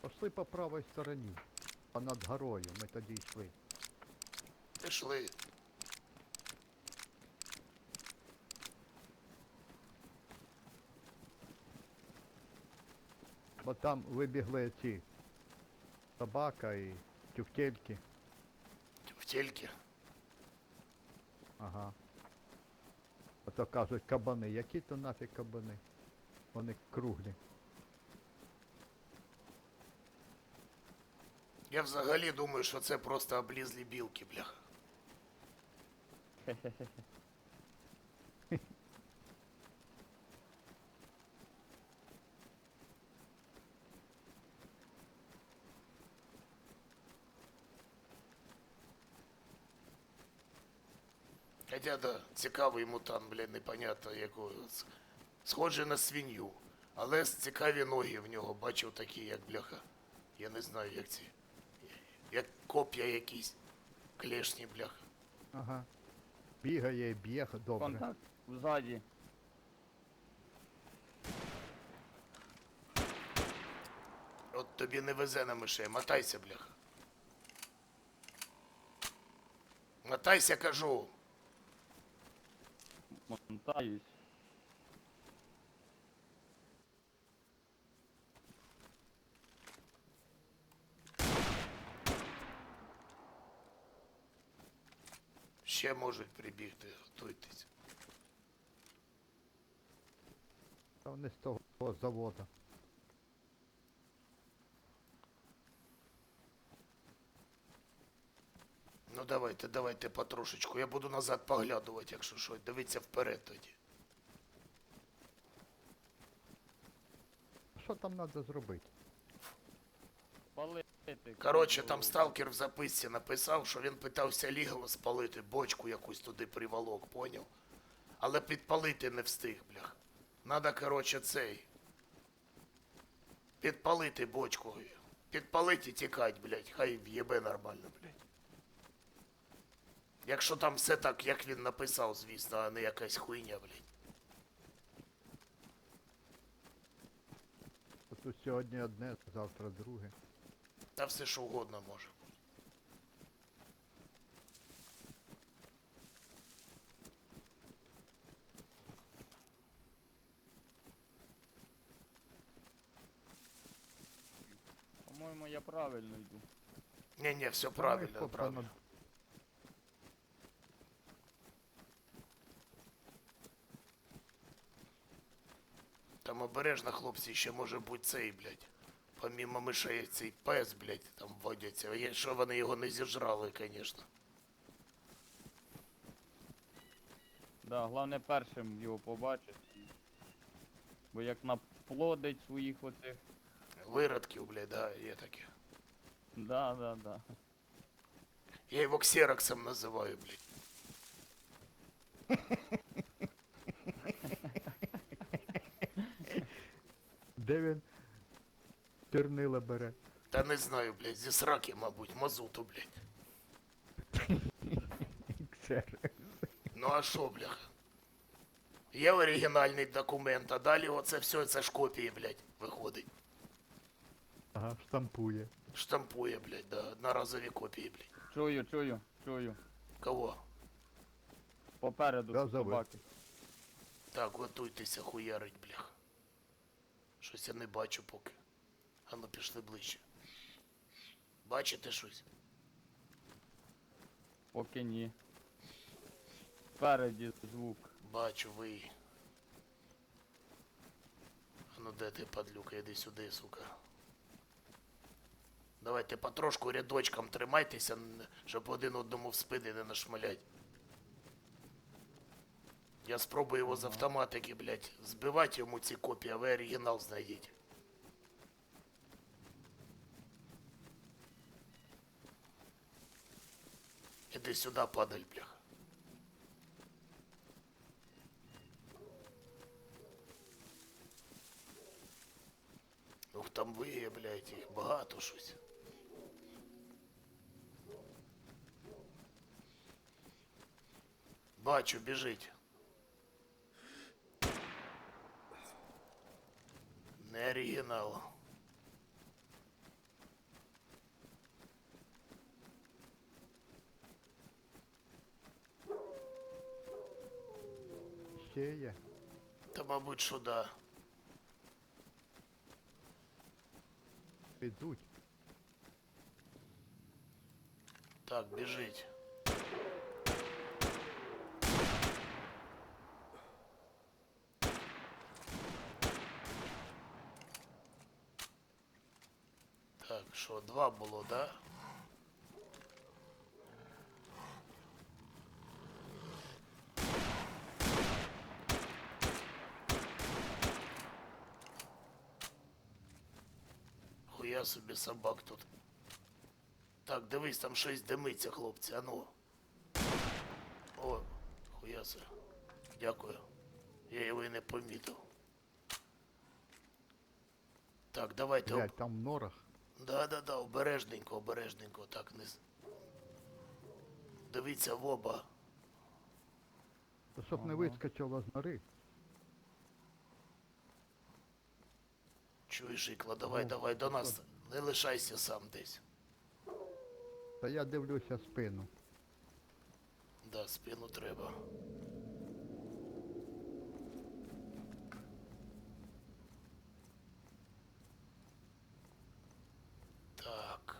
Пошли по правій стороні. А над горою ми тоді йшли. Пішли. Бо там вибігли ці собака і тюфтельки. В тільки. Ага. Ото кажуть кабани. Які то нафіг кабани? Вони круглі. Я взагалі думаю, що це просто облізлі білки, бляха. Хоча да, цікавий мутант, блядь, непонятно якого. С- Схожий на свинью. Але цікаві ноги в нього, бачив такі, як бляха. Я не знаю, як ці. Як коп'я якісь. Клешні, бляха. Ага. Бігає, б'є добре. Контакт ззаді. От тобі не везе на мишей, мотайся, бляха. Мотайся, кажу. Мотаюсь. Ще можуть прибігти, готуйтесь. Та вони з того заводу. Ну давайте, давайте потрошечку. Я буду назад поглядувати, якщо що. Дивіться вперед тоді. Що там треба зробити? Палити. Коротше, там сталкер в записці написав, що він питався лігало спалити, бочку якусь туди приволок, поняв? Але підпалити не встиг, блях. Надо, коротше, цей. Підпалити бочку. Підпалити і тікать, блядь. Хай в'єбе нормально, блядь. Якщо там все так, як він написав, звісно, а не якась хуйня, блядь. Тут сьогодні одне, завтра друге. Та все що угодно може. По-моєму, я правильно йду. Ні-ні, все правильно, правильно. Там обережно, хлопці, ще може бути цей, блядь. Помімо мишей цей пес, блядь, там водяться. Якщо вони його не зіжрали, звісно. Да, головне першим його побачити. Бо як наплодить своїх оцих. Виродків, блядь, да, є таке. Да, да, да. Я його ксероксом називаю, блядь. Де він тернила бере? Та не знаю, блядь, зі сраки, мабуть, мазуту, блядь. Ну а що, бляха? Є оригінальний документ, а далі оце все, це ж копії, блядь, виходить. Ага, штампує. Штампує, блядь, да, одноразові копії, блядь. Чую, чую, чую. Кого? Попереду Газовий. собаки. Так, готуйтеся хуярить, блях. Щось я не бачу поки. А ну пішли ближче. Бачите щось? Поки ні. Спереді звук. Бачу ви. Ну де ти, падлюка, іди сюди, сука. Давайте потрошку рядочком тримайтеся, щоб один одному в спини не нашмалять. Я спробую його з автоматики, блядь, збивати йому ці копії, а ви оригінал знайдіть. Іди сюди, падаль, блях. Ух, там ви, блядь, їх багато щось. Бачу, біжить. Не оригінал. ще є. Та мабуть, що да. Підуть. Так, біжить. Так, що, два було, да? Хуя собі собак тут. Так, дивись, там щось димиться, хлопці, ану. О, хуясе. Дякую. Я його і не помітив. Так, давайте. Об... Там в норах. Да, да, да, обережненько, обережненько, так не. Дивіться в оба. Щоб не вискочило з нори. Чуєш, Ікла, давай, Ну, давай до що? нас. Не лишайся сам десь. Та я дивлюся спину. Да, спину треба. Так.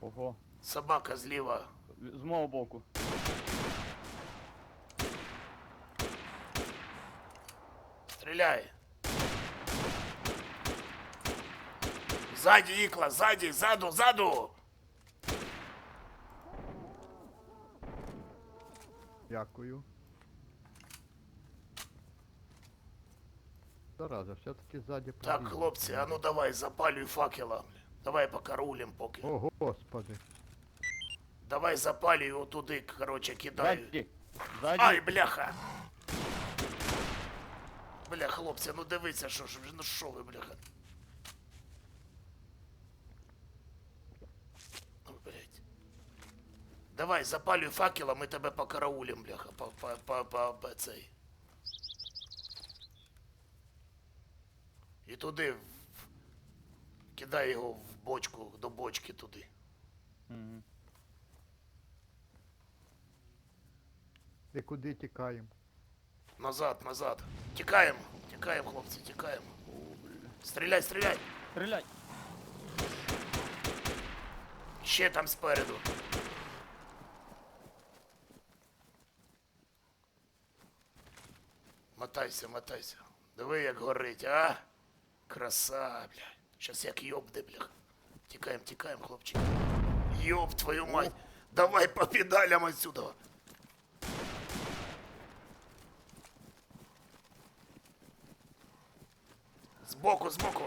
Ого. Собака зліва. З мого боку. Стреляй. Сзади, Икла, сзади, сзаду, сзаду. Дякую. Зараза, все-таки ззаді Так, пробіг. хлопці, а ну давай, запалюй факела. Давай покарулим поки. О, господи. Давай запалюй його туди, короче, кидай. Ззаді. Ззаді. Ай, бляха! Бля, хлопці, ну дивіться, що ж, ну що ви, бляха. Ну, блядь. Давай, запалюй факела, ми тебе покараулим, бляха, по, по, по, по, по цей. І туди, в- кидай його в бочку, до бочки туди. Мгм. І куди тікаємо? Назад, назад. Тікаємо, тікаємо, хлопці, тікаємо. Стріляй, стріляй! Стріляй. Ще там спереду. Мотайся, мотайся. Диви, як горить, а? Краса, бля. Щас як йобде, бля. Тікаємо, тікаємо, хлопчик. Йоб твою мать. Давай по педалям отсюда. Збоку, збоку.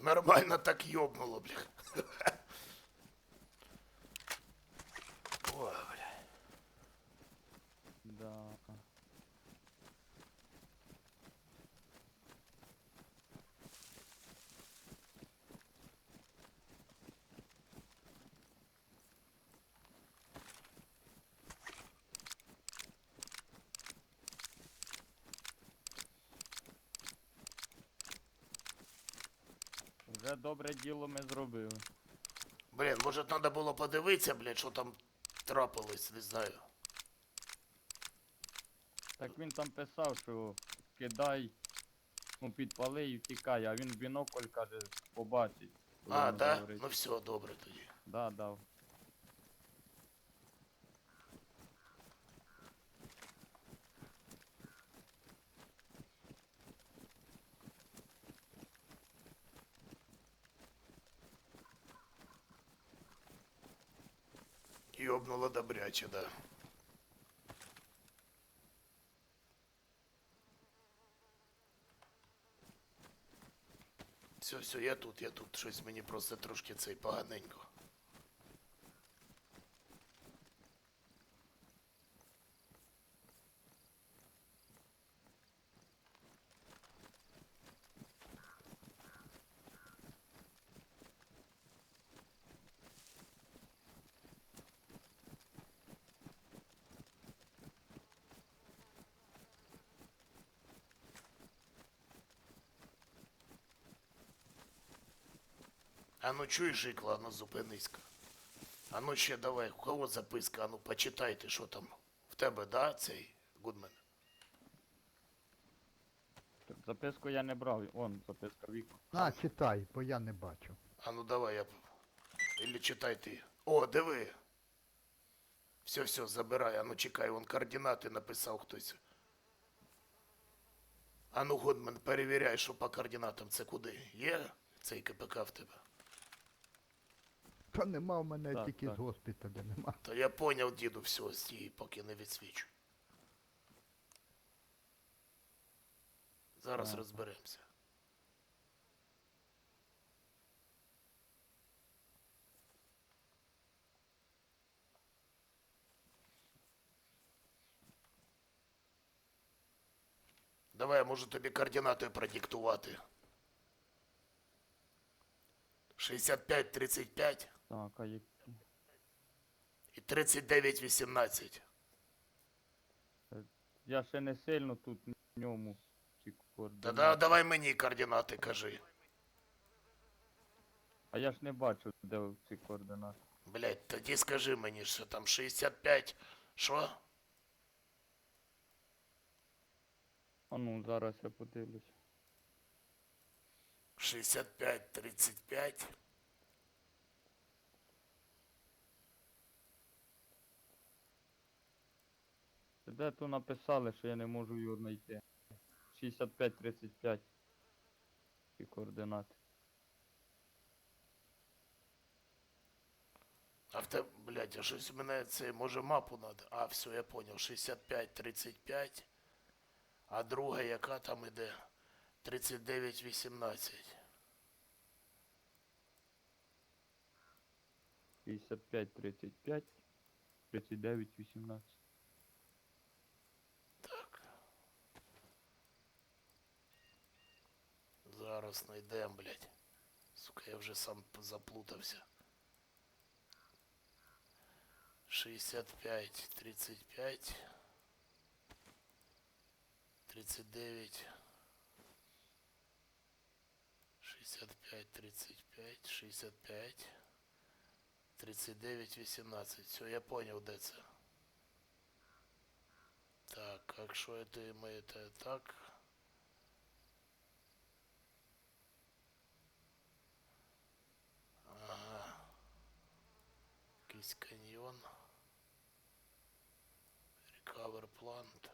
Нормально так йобнуло, бля. Ой, бля. Да. Вже добре діло ми зробили. Блін, може треба було подивитися, блядь, що там трапилось, не знаю. Так він там писав, що кидай, ну підпали і втікай, а він в бінокль каже, побачить. А, так? да? Ну все, добре тоді. Да, да. Ёбнуло добряче, да. Все, все, я тут, я тут. Щось мені просто трошки цей поганенько. А ну чуєш, Жикла, а ну зупинись-ка. А ну ще давай, у кого записка, а ну почитайте, що там. В тебе, да, цей Гудмен? Записку я не брав. Вон, записка віку. А, читай, бо я не бачу. А ну давай я. Или читай ти. О, диви. Все, все, забирай. А ну чекай, вон координати написав хтось. А ну, Гудмен, перевіряй, що по координатам це куди. Є цей КПК в тебе? Та нема в мене Так, тільки так. з госпіталя нема. То я поняв, діду, все, стій, поки не відсвічу. Зараз Ага. розберемося. Давай я можу тобі координати продиктувати. 65 35 Так, а які? і 39 18. Я ще не сильно тут в ньому. Ці Та координати. да, давай мені координати кажи. А я ж не бачу, де ці координати. Блять, тоді скажи мені, що там 65. Що? А ну, зараз я подивлюсь. 65 35. Де тут написали, що я не можу його знайти. 65-35. Ці координати. А в тебе, блядь, а щось мене це, може мапу надо. А, все, я понял. 65 35. А друга яка там іде? 39 18. 65-35. 39-18. Зараз знайдем, блядь. Сука, я вже сам заплутався. 65, 35, 39, 65, 35, 65, 39, 18. Все, я понял, де це. Так, а якщо это ми это так. Якийсь каньйон. Recover plant.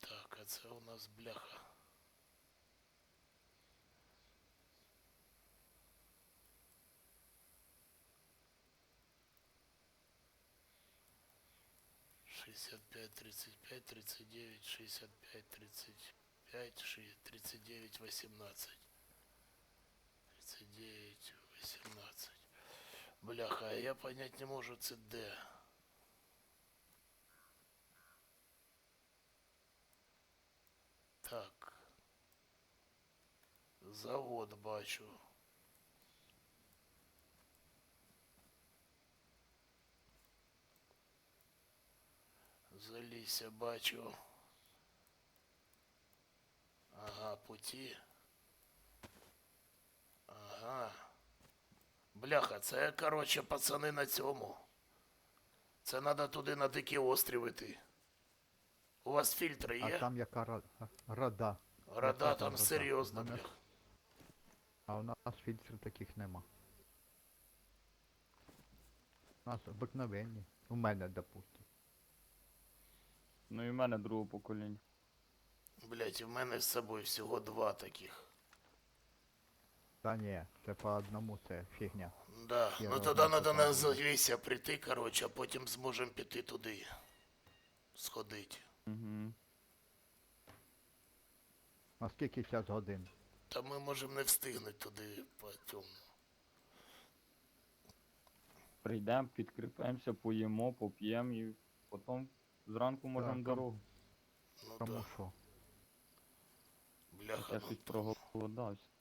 Так, а це у нас бляха. 65, 35, 39, 65, 35, 39, 18. 39, 18. Бляха, а я понять не могу ЦД. Так. Завод бачу. Залісся бачу. Ага, путі. Ага. Бляха, це, короче, пацани на цьому. Це треба туди на дикі острів іти. У вас фільтри А є? там яка ра- рада. Рада яка там там рада? серйозно, бляха. А у нас фільтрів таких нема. У нас обикновенні. У мене, допустим. Ну і в мене другого покоління. Блять, у мене з собою всього два таких. Та ні, це по одному це фігня. Да. Я ну тоді треба на там прийти, короче, а потім зможемо піти туди. Сходити. Угу. А скільки час годин? Та ми можемо не встигнути туди по цьому. Прийдемо, підкріпимося, поїмо, поп'ємо і потім зранку можемо ком- дорогу. Ну Тому да. що? Бляха, Я ну, щось проголодався.